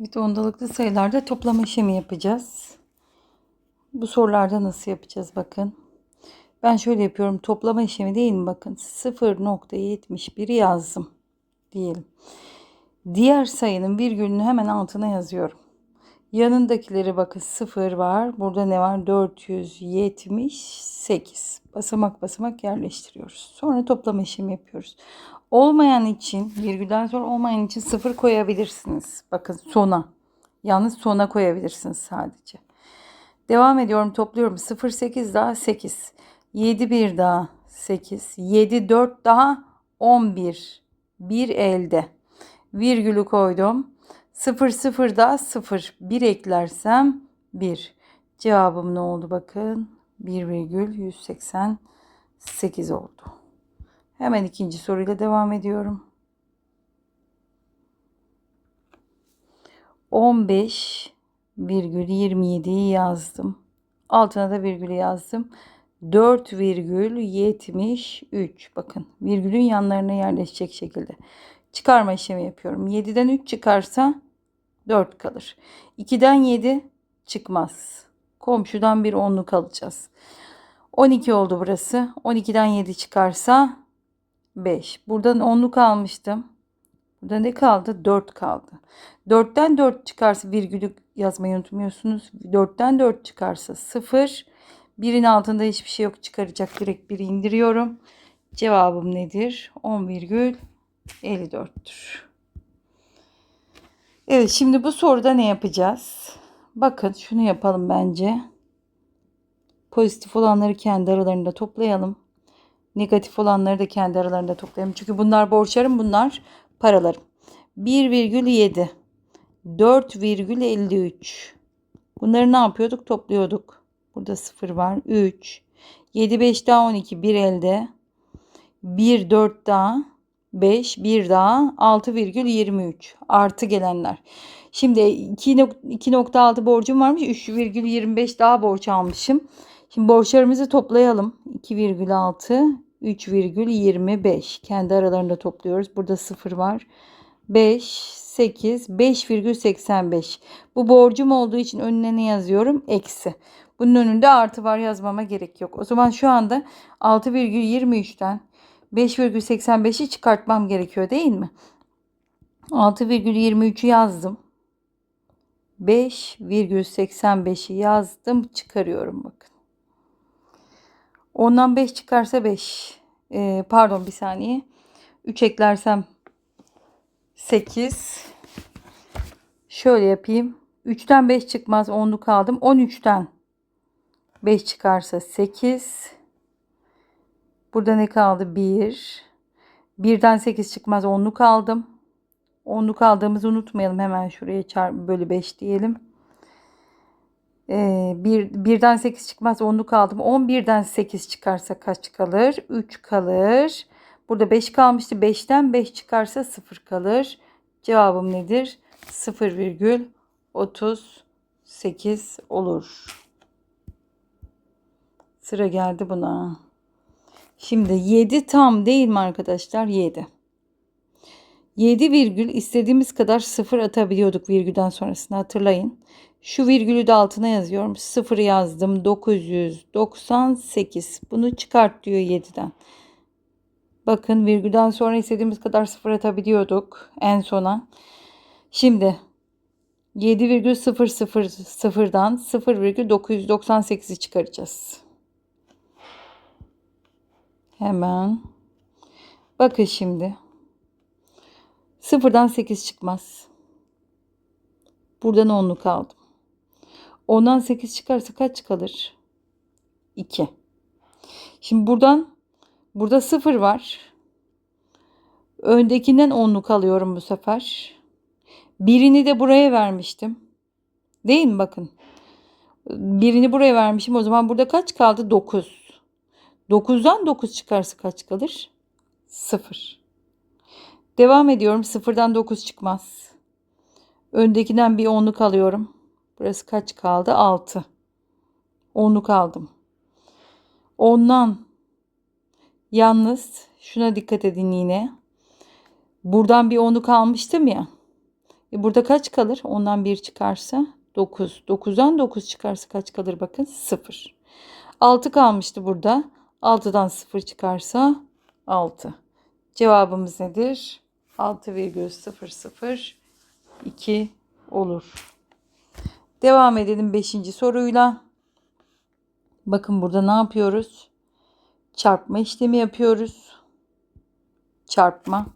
Evet ondalıklı sayılarda toplama işlemi yapacağız. Bu sorularda nasıl yapacağız bakın. Ben şöyle yapıyorum. Toplama işlemi değil mi bakın. 0.71 yazdım diyelim. Diğer sayının virgülünü hemen altına yazıyorum. Yanındakileri bakın 0 var. Burada ne var? 478. Basamak basamak yerleştiriyoruz. Sonra toplama işlemi yapıyoruz. Olmayan için virgülden sonra olmayan için 0 koyabilirsiniz. Bakın sona. Yalnız sona koyabilirsiniz sadece. Devam ediyorum topluyorum. 0 8 daha 8. 7 1 daha 8. 7 4 daha 11. 1 elde. Virgülü koydum. 0 0 daha 0. 1 eklersem 1. Cevabım ne oldu bakın. 1,188 oldu. Hemen ikinci soruyla devam ediyorum. 15,27'yi yazdım. Altına da virgülü yazdım. 4,73 bakın virgülün yanlarına yerleşecek şekilde çıkarma işlemi yapıyorum. 7'den 3 çıkarsa 4 kalır. 2'den 7 çıkmaz. Komşudan bir onluk alacağız. 12 oldu burası. 12'den 7 çıkarsa 5. Buradan onluk almıştım. Burada ne kaldı? 4 kaldı. 4'ten 4 çıkarsa virgülü yazmayı unutmuyorsunuz. 4'ten 4 çıkarsa 0. Birin altında hiçbir şey yok çıkaracak. Direkt 1'i indiriyorum. Cevabım nedir? 10,54'tür. Evet şimdi bu soruda ne yapacağız? Bakın şunu yapalım bence. Pozitif olanları kendi aralarında toplayalım. Negatif olanları da kendi aralarında toplayalım. Çünkü bunlar borçlarım, bunlar paralarım. 1,7 4,53 Bunları ne yapıyorduk? Topluyorduk. Burada 0 var. 3 7 5 daha 12 1 elde. 1 4 daha 5 1 daha 6,23 artı gelenler. Şimdi 2.6 borcum varmış. 3,25 daha borç almışım. Şimdi borçlarımızı toplayalım. 2,6 3,25 kendi aralarında topluyoruz. Burada 0 var. 5 8 5,85 bu borcum olduğu için önüne ne yazıyorum? Eksi. Bunun önünde artı var yazmama gerek yok. O zaman şu anda 6,23'ten 5,85'i çıkartmam gerekiyor değil mi? 6,23'ü yazdım. 5,85'i yazdım. Çıkarıyorum bakın. Ondan 5 çıkarsa 5. Ee, pardon bir saniye. 3 eklersem 8. Şöyle yapayım. 3'ten 5 çıkmaz. 10'lu kaldım. 13'ten 5 çıkarsa 8. Burada ne kaldı? 1. 1'den 8 çıkmaz. 10'lu kaldım. 10'lu kaldığımızı unutmayalım. Hemen şuraya çarp bölü 5 diyelim. Ee, 1, 1'den 8 çıkmaz. 10'lu kaldım. 11'den 8 çıkarsa kaç kalır? 3 kalır. Burada 5 kalmıştı. 5'ten 5 çıkarsa 0 kalır. Cevabım nedir? 0,38 olur. Sıra geldi buna. Şimdi 7 tam değil mi arkadaşlar? 7. 7 virgül istediğimiz kadar sıfır atabiliyorduk virgülden sonrasını hatırlayın. Şu virgülü de altına yazıyorum. 0 yazdım. 998. Bunu çıkart diyor 7'den. Bakın virgülden sonra istediğimiz kadar sıfır atabiliyorduk en sona. Şimdi 7,000'dan 0,998'i çıkaracağız. Hemen. Bakın şimdi. Sıfırdan 8 çıkmaz. Buradan 10'luk aldım. 10'dan 8 çıkarsa kaç kalır? 2. Şimdi buradan burada 0 var. Öndekinden 10'luk alıyorum bu sefer. Birini de buraya vermiştim. Değil mi bakın? Birini buraya vermişim. O zaman burada kaç kaldı? 9. 9'dan 9 çıkarsa kaç kalır? 0. Devam ediyorum. 0'dan 9 çıkmaz. Öndekinden bir 10'luk alıyorum. Burası kaç kaldı? 6. 10'luk aldım. 10'dan yalnız şuna dikkat edin yine. Buradan bir 10'luk almıştım ya. E burada kaç kalır? Ondan 1 çıkarsa 9. 9'dan 9 çıkarsa kaç kalır bakın? 0. 6 kalmıştı burada. 6'dan 0 çıkarsa 6. Cevabımız nedir? 6,002 olur. Devam edelim 5. soruyla. Bakın burada ne yapıyoruz? Çarpma işlemi yapıyoruz. Çarpma.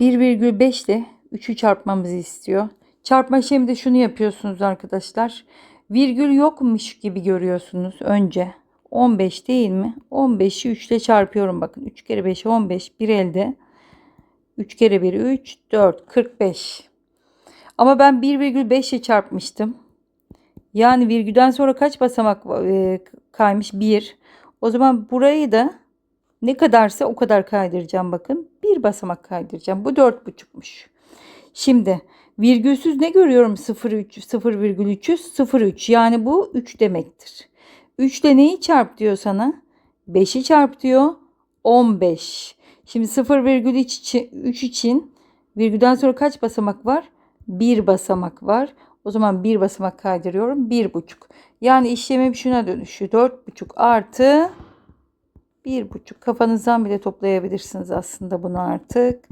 1,5 ile 3'ü çarpmamızı istiyor. Çarpma işleminde şunu yapıyorsunuz arkadaşlar. Virgül yokmuş gibi görüyorsunuz önce. 15 değil mi? 15'i 3 ile çarpıyorum bakın. 3 kere 5 15 bir elde. 3 kere 1 3 4 45. Ama ben 1,5 ile çarpmıştım. Yani virgülden sonra kaç basamak e, kaymış? 1. O zaman burayı da ne kadarsa o kadar kaydıracağım bakın. Bir basamak kaydıracağım. Bu 4,5'muş. Şimdi virgülsüz ne görüyorum? 0,3 0,300 0,3 yani bu 3 demektir. 3 ile neyi çarp diyor sana? 5'i çarp diyor. 15. Şimdi 0,3 için, 3 için virgülden sonra kaç basamak var? Bir basamak var. O zaman bir basamak kaydırıyorum. Bir buçuk. Yani işlemim şuna dönüşüyor. Dört buçuk artı bir buçuk. Kafanızdan bile toplayabilirsiniz aslında bunu artık.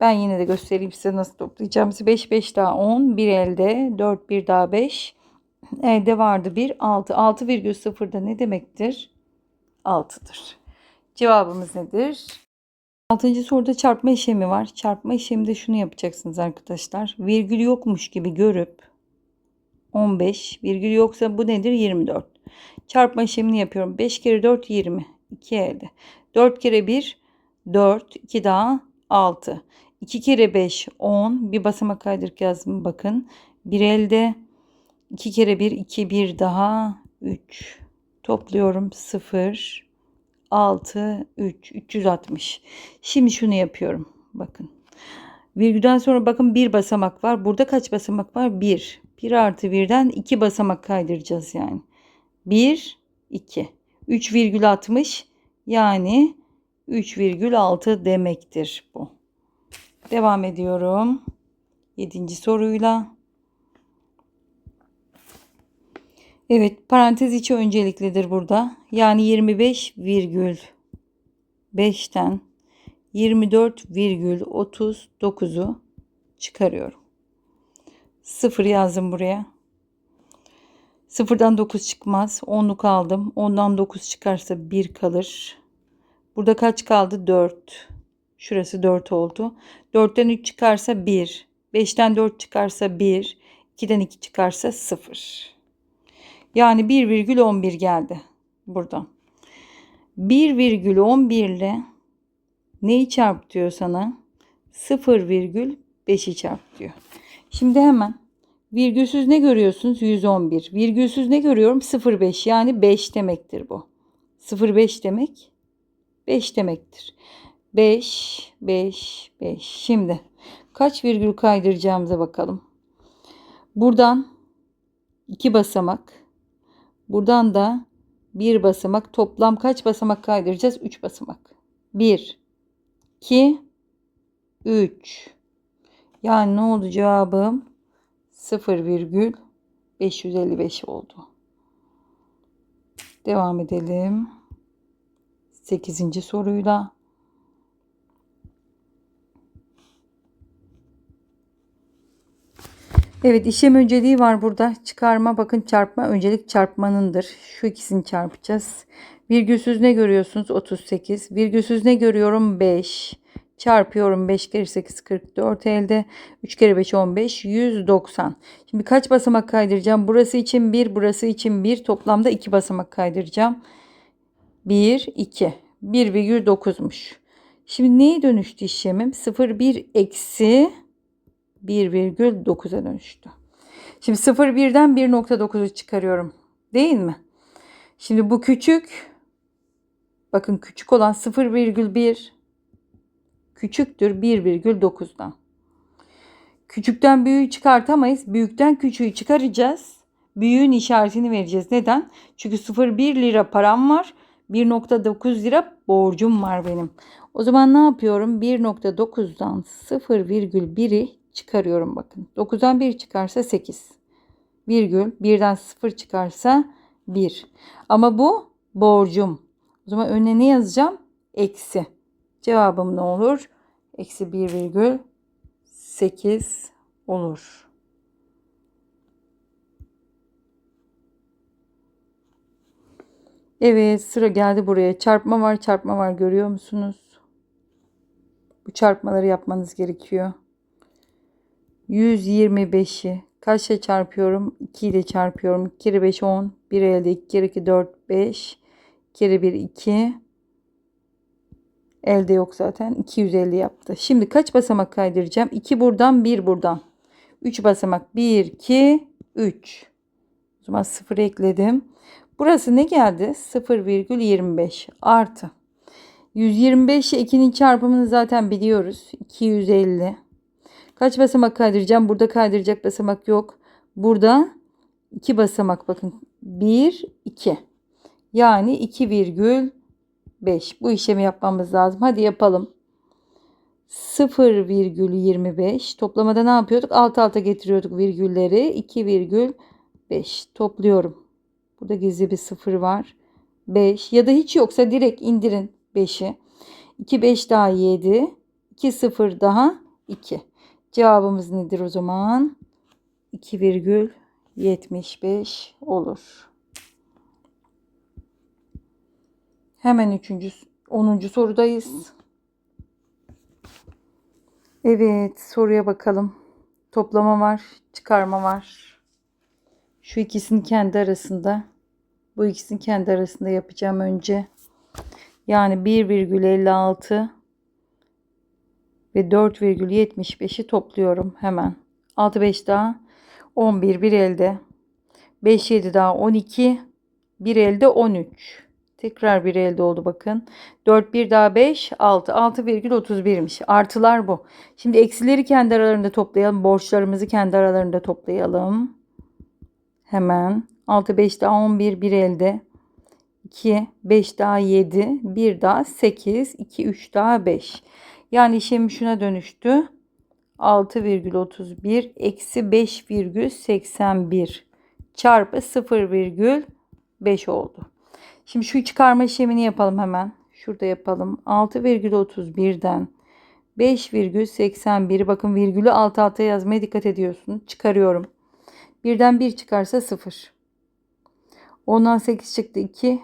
Ben yine de göstereyim size nasıl toplayacağımızı. 5 5 daha 10. Bir elde. 4 1 daha 5. Elde vardı 1 6. 6,0 da ne demektir? 6'dır. Cevabımız nedir? Altıncı soruda çarpma işlemi var. Çarpma işleminde şunu yapacaksınız arkadaşlar. Virgül yokmuş gibi görüp 15 virgül yoksa bu nedir? 24. Çarpma işlemini yapıyorum. 5 kere 4 20. 2 elde. 4 kere 1 4. 2 daha 6. 2 kere 5 10. Bir basamak kaydırık yazdım bakın. 1 elde. 2 kere 1 2 1 daha 3. Topluyorum 0 6 3 360. Şimdi şunu yapıyorum. Bakın. Virgülden sonra bakın bir basamak var. Burada kaç basamak var? 1. 1 artı 1'den 2 basamak kaydıracağız yani. 1 2. 3,60 yani 3,6 demektir bu. Devam ediyorum. 7. soruyla. Evet parantez içi önceliklidir burada. Yani 25,5'ten 24,39'u çıkarıyorum. 0 yazdım buraya. 0'dan 9 çıkmaz. 10'luk aldım. 10'dan 9 çıkarsa 1 kalır. Burada kaç kaldı? 4. Şurası 4 oldu. 4'ten 3 çıkarsa 1. 5'ten 4 çıkarsa 1. 2'den 2 çıkarsa 0. Yani 1,11 geldi buradan. 1,11 ile neyi çarp diyor sana? 0,5'i çarp diyor. Şimdi hemen virgülsüz ne görüyorsunuz? 111. Virgülsüz ne görüyorum? 0,5 yani 5 demektir bu. 0,5 demek 5 demektir. 5, 5, 5. Şimdi kaç virgül kaydıracağımıza bakalım. Buradan 2 basamak. Buradan da bir basamak. Toplam kaç basamak kaydıracağız? 3 basamak. 1, 2, 3. Yani ne oldu cevabım? 0,555 oldu. Devam edelim. 8. soruyla. Evet işlem önceliği var burada. Çıkarma bakın çarpma öncelik çarpmanındır. Şu ikisini çarpacağız. Virgülsüz ne görüyorsunuz? 38. Virgülsüz ne görüyorum? 5. Çarpıyorum 5 kere 8 44 elde. 3 kere 5 15 190. Şimdi kaç basamak kaydıracağım? Burası için 1 burası için 1 toplamda 2 basamak kaydıracağım. 1 2 1,9'muş. Şimdi neye dönüştü işlemim? 0,1 eksi 1,9'a dönüştü. Şimdi 0,1'den 1,9'u çıkarıyorum. Değil mi? Şimdi bu küçük. Bakın küçük olan 0,1 küçüktür 1,9'dan. Küçükten büyüğü çıkartamayız. Büyükten küçüğü çıkaracağız. Büyüğün işaretini vereceğiz. Neden? Çünkü 0,1 lira param var. 1,9 lira borcum var benim. O zaman ne yapıyorum? 1.9'dan 0,1'i çıkarıyorum bakın. 9'dan 1 çıkarsa 8. Virgül 1'den 0 çıkarsa 1. Ama bu borcum. O zaman önüne ne yazacağım? Eksi. Cevabım ne olur? Eksi 1,8 olur. Evet sıra geldi buraya. Çarpma var çarpma var görüyor musunuz? Bu çarpmaları yapmanız gerekiyor. 125'i kaçla çarpıyorum? 2 ile çarpıyorum. 2 kere 5 10. 1 elde 2 kere 2 4 5. 2 kere 1 2. Elde yok zaten. 250 yaptı. Şimdi kaç basamak kaydıracağım? 2 buradan 1 buradan. 3 basamak. 1 2 3. O zaman 0 ekledim. Burası ne geldi? 0,25 artı. 125 ile 2'nin çarpımını zaten biliyoruz. 250. Kaç basamak kaydıracağım? Burada kaydıracak basamak yok. Burada 2 basamak bakın. 1, 2. Yani 2,5. Bu işlemi yapmamız lazım. Hadi yapalım. 0,25. Toplamada ne yapıyorduk? Alt alta getiriyorduk virgülleri. 2,5. Topluyorum. Burada gizli bir sıfır var. 5 ya da hiç yoksa direkt indirin 5'i. 2 5 daha 7. 2 0 daha 2. Cevabımız nedir o zaman? 2,75 olur. Hemen 3. 10. sorudayız. Evet, soruya bakalım. Toplama var, çıkarma var. Şu ikisini kendi arasında, bu ikisini kendi arasında yapacağım önce. Yani 1,56 ve 4,75'i topluyorum hemen. 6 5 daha 11 bir elde. 5 7 daha 12 bir elde 13. Tekrar bir elde oldu bakın. 4 1 daha 5 6 6,31'miş. Artılar bu. Şimdi eksileri kendi aralarında toplayalım. Borçlarımızı kendi aralarında toplayalım. Hemen 6 5 daha 11 bir elde. 2 5 daha 7 1 daha 8 2 3 daha 5. Yani işlem şuna dönüştü. 6,31 eksi 5,81 çarpı 0,5 oldu. Şimdi şu çıkarma işlemini yapalım hemen. Şurada yapalım. 6,31'den 5,81 bakın virgülü alt alta yazmaya dikkat ediyorsun. Çıkarıyorum. Birden 1 çıkarsa 0. Ondan 8 çıktı 2.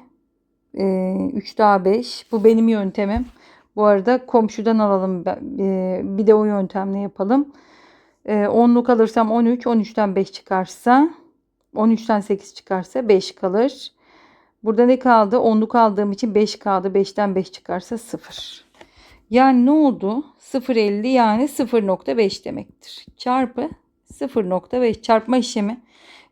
3 daha 5. Bu benim yöntemim. Bu arada komşudan alalım. Bir de o yöntemle yapalım. 10'luk alırsam 13. 13'ten 5 çıkarsa 13'ten 8 çıkarsa 5 kalır. Burada ne kaldı? 10'luk aldığım için 5 kaldı. 5'ten 5 çıkarsa 0. Yani ne oldu? 0,50 yani 0,5 demektir. Çarpı 0,5 çarpma işlemi.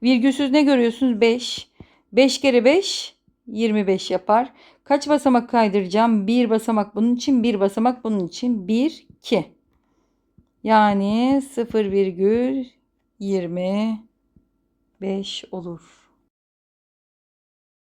Virgülsüz ne görüyorsunuz? 5. 5 kere 5 25 yapar. Kaç basamak kaydıracağım? Bir basamak bunun için, bir basamak bunun için. 1, 2. Yani 0,25 olur.